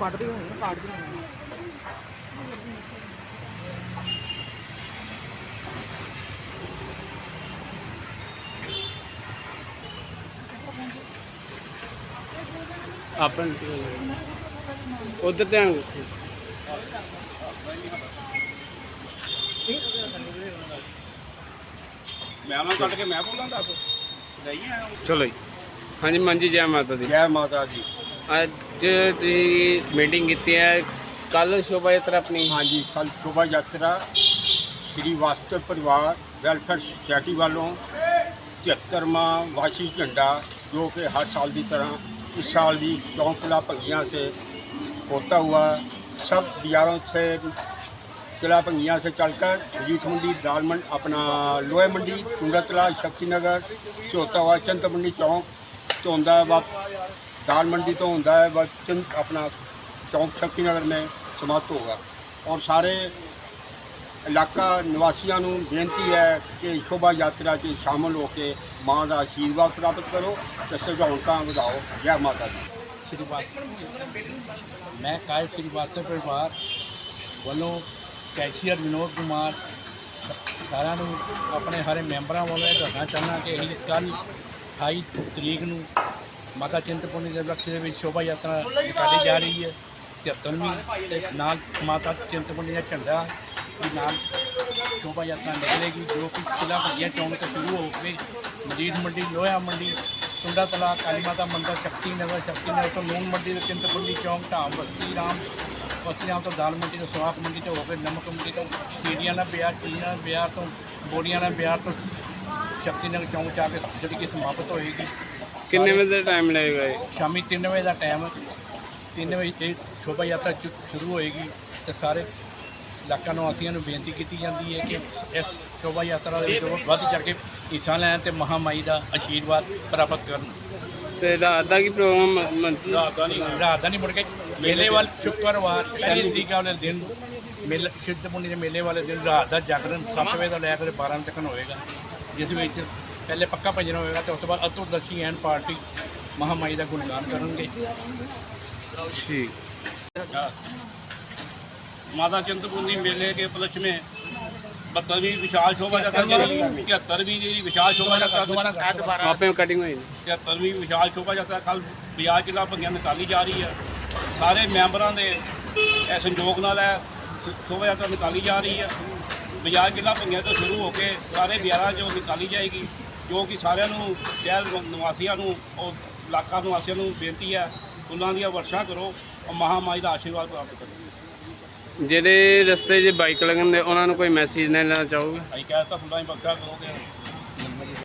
ਕੱਟਦੀ ਹੋਣੀ ਨਾ ਕੱਟਦੀ ਹੋਣੀ ਆਪਣ ਉਧਰ ਧਿਆਨ ਰੱਖੋ। ਮੈਂ ਉਹਨਾਂ ਕੱਢ ਕੇ ਮੈਂ ਬੋਲਾਂ ਦੱਸ ਆ ਚਲੋ ਜੀ। ਹਾਂਜੀ ਮੰਜੀ ਜੈ ਮਾਤਾ ਦੀ। ਜੈ ਮਾਤਾ ਦੀ। ਅੱਜ ਤੁਸੀਂ ਮੀਟਿੰਗ ਕੀਤੀ ਹੈ ਕੱਲ ਸ਼ੋਭਾ ਯਾਤਰਾ ਆਪਣੀ ਹਾਂਜੀ ਕੱਲ ਸ਼ੋਭਾ ਯਾਤਰਾ ਸ੍ਰੀ ਵਾਸਤਵ ਪਰਿਵਾਰ ਵੈਲਫੇਅਰ ਸੁਸਾਇਟੀ ਵੱਲੋਂ 73ਵਾਂ ਵਾਰਸ਼ਿਕ ਝੰਡਾ जो कि हर साल की तरह इस साल भी चौंकला भंगिया से होता हुआ सब बाजारों से किला भंगिया से चलकर यूथ मंडी दाल मंडी अपना लोहे मंडी टूंडातला शक्ति नगर से होता हुआ चंद मंडी चौक तो होता है वह दाल मंडी तो होता है वह चंद अपना चौक शक्ति नगर में समाप्त होगा और सारे ਇਲਾਕਾ ਨਿਵਾਸੀਆਂ ਨੂੰ ਬੇਨਤੀ ਹੈ ਕਿ ਸ਼ੋਭਾ ਯਾਤਰਾ 'ਚ ਸ਼ਾਮਲ ਹੋ ਕੇ ਮਾਂ ਦਾ ਆਸ਼ੀਰਵਾਦ ਪ੍ਰਾਪਤ ਕਰੋ ਤੇ ਸਜਾਉਣਕਾਂ ਵਧਾਓ ਜੈ ਮਾਤਾ ਦੀ ਸ਼੍ਰੀ ਵਾਸਤਵ ਮੈਂ ਕਾਇ ਸ਼੍ਰੀ ਵਾਸਤਵ ਪਰਿਵਾਰ ਵੱਲੋਂ ਕੈਸ਼ੀਅਰ ਵਿਨੋਦ ਕੁਮਾਰ ਸਾਰਿਆਂ ਨੂੰ ਆਪਣੇ ਸਾਰੇ ਮੈਂਬਰਾਂ ਵੱਲੋਂ ਇਹ ਦੱਸਣਾ ਚਾਹੁੰਦਾ ਕਿ ਅਸੀਂ ਕੱਲ 28 ਤਰੀਕ ਨੂੰ ਮਾਤਾ ਚਿੰਤਪੁਰਨੀ ਦੇ ਬਖਸ਼ ਦੇ ਵਿੱਚ ਸ਼ੋਭਾ ਯਾਤਰਾ ਨਿਕਾਲੀ ਜਾ ਰਹੀ ਹੈ। 73ਵੀਂ ਤੇ ਨਾਲ ਮਾਤਾ ਚਿੰਤਪੁਰਨੀ ਦਾ ਝੰਡਾ ਵੀ ਨਾਲ ਸ਼ੋਭਾ ਯਾਤਰਾ ਨਿਕਲੇਗੀ, ਜੋ ਕਿ ਕਿਲਾ ਭੰਗੀਆਂ ਚੌਂਕ ਤੋਂ ਸ਼ੁਰੂ ਹੋ ਕੇ ਮਜੀਦ ਮੰਡੀ, ਲੋਹਾ ਮੰਡੀ ਟੁੰਡਾ ਤਲਾ ਕਾਲੀ ਮਾਤਾ ਮੰਦਰ, ਸ਼ਕਤੀ ਨਗਰ ਸ਼ਕਤੀ ਨਗਰ ਤੋਂ ਲੂਣ ਮੰਡੀ ਤੋਂ ਚਿੰਤਪੁਰਨੀ ਚੌਂਕ ਢਾਮ ਬਸਤੀ ਰਾਮ ਬਸਤੀ ਰਾਮ ਤੋਂ ਦਾਲ ਮੰਡੀ ਤੋਂ ਸੁਆਖ ਮੰਡੀ ਤੋਂ ਹੋ ਕੇ ਨਮਕ ਮੰਡੀ ਤੋਂ ਸੀੜੀਆਂ ਨਾਲ ਬਿਆਰ ਚੀਆਂ ਨਾਲ ਬਿਆਰ ਤੋਂ, ਬੋਰੀਆਂ ਨਾਲ ਬਿਆਰ ਤੋਂ ਸ਼ਕਤੀ ਨਗਰ ਚੌਂਕ ਚ ਕੇ ਜਿਹੜੀ ਕਿ ਸਮਾਪਤ ਹੋਏਗੀ। ਕਿੰਨੇ ਵਜੇ ਦਾ ਟਾਈਮ ਲੱਗੇਗਾ ਇਹ? ਸ਼ਾਮੀ 3 ਵਜੇ ਦਾ ਟਾਈਮ 3 ਵਜੇ ਇਹ ਸ਼ੋਭਾ ਯਾਤਰਾ ਚ- ਸ਼ੁਰੂ ਹੋਏਗੀ ਤੇ ਸਾਰੇ ਇਲਾਕਾ ਨਿਵਾਸੀਆਂ ਨੂੰ ਬੇਨਤੀ ਕੀਤੀ ਜਾਂਦੀ ਹੈ ਕਿ ਇਸ ਸ਼ੋਭਾ ਯਾਤਰਾ ਦੇ ਵਿੱਚ ਵੱਧ ਚੜ੍ਹ ਕੇ ਹਿੱਸਾ ਲੈਣ ਤੇ ਮਹਾਮਾਈ ਦਾ ਆਸ਼ੀਰਵਾਦ ਪ੍ਰਾਪਤ ਕਰਨ। ਤੇ ਰਾਤ ਦਾ ਕੀ ਪ੍ਰੋਗਰਾਮ ਮੰਜੀ ਰਾਤ ਦਾ ਨਹੀਂ ਦਾ ਮੁੜ ਕੇ। ਮੇਲੇ ਵਾਲ ਸ਼ੁੱਕਰਵਾਰ ਪਹਿਲੀ ਤਰੀਕ ਵਾਲੇ ਦਿਨ ਮੇਲੇ ਸਿੱਧਪੁੰਨੀ ਦੇ ਮੇਲੇ ਵਾਲੇ ਦਿਨ ਰਾਤ ਦਾ ਜਾਗਰਣ 7 ਵਜੇ ਤੋਂ ਲੈ ਕੇ 12 ਵਜੇ ਤੱਕ ਹੋਏਗਾ ਜਿਸ ਵਿੱਚ ਪਹਿਲੇ ਪੱਕਾ ਭਜਨ ਹੋਏਗਾ ਤੇ ਉਸ ਤੋਂ ਬਾਅਦ ਅਤੁਰ ਦਸੀ ਐਨ ਪਾਰਟੀ ਮਹਾਮਾਈ ਦਾ ਗੁਣਗਾਨ ਕਰਨਗੇ। ਠੀਕ। माता चिंतपूर्णी मेले के उपलक्ष्य में बहत्तरवीं विशाल शोभा यात्रा तिहत्तरवीं जी विशाल शोभा यात्रा तिहत्तरवीं ਵਿਸ਼ਾਲ ਸ਼ੋਭਾ यात्रा ਕੱਲ ਬਿਆਜ ਕਿਲਾ ਭੰਗਿਆ ਨਿਕਾਲੀ ਜਾ ਰਹੀ ਹੈ। ਸਾਰੇ ਮੈਂਬਰਾਂ ਦੇ ਇਹ ਸੰਯੋਗ ਨਾਲ ਹੈ ਸ਼ੋਭਾ ਯਾਤਰਾ ਨਿਕਾਲੀ ਜਾ ਰਹੀ ਹੈ। ਬਿਆਜ ਕਿਲਾ ਭੰਗਿਆ ਤੋਂ ਸ਼ੁਰੂ ਹੋ ਕੇ ਸਾਰੇ ਬਿਆਰਾਂ ਜੋ ਨਿਕਾਲੀ ਜਾਏਗੀ। ਜੋ ਕਿ ਸਾਰਿਆਂ ਨੂੰ ਸ਼ਹਿਰ ਨਿਵਾਸੀਆਂ ਨੂੰ ਔਰ ਇਲਾਕਾ ਨਿਵਾਸੀਆਂ ਨੂੰ ਬੇਨਤੀ ਹੈ ਉਹਨਾਂ ਦੀਆਂ ਵਰਸ਼ਾਂ ਕਰੋ ਔਰ ਮਹਾਮਾਈ ਦਾ ਆਸ਼ੀਰਵਾਦ ਪ੍ਰਾਪਤ ਕਰੋ। ਜਿਹੜੇ ਰਸਤੇ 'ਚ ਬਾਈਕ ਲੱਗਣ ਦੇ ਉਹਨਾਂ ਨੂੰ ਕੋਈ ਮੈਸੇਜ ਦੇਣਾ ਚਾਹੋਗੇ? ਅਸੀਂ ਕਹਿ ਦਿੱਤਾ ਫੁੱਲਾਂ ਦੀ ਬਖਸ਼ਾ ਕਰੋਗੇ।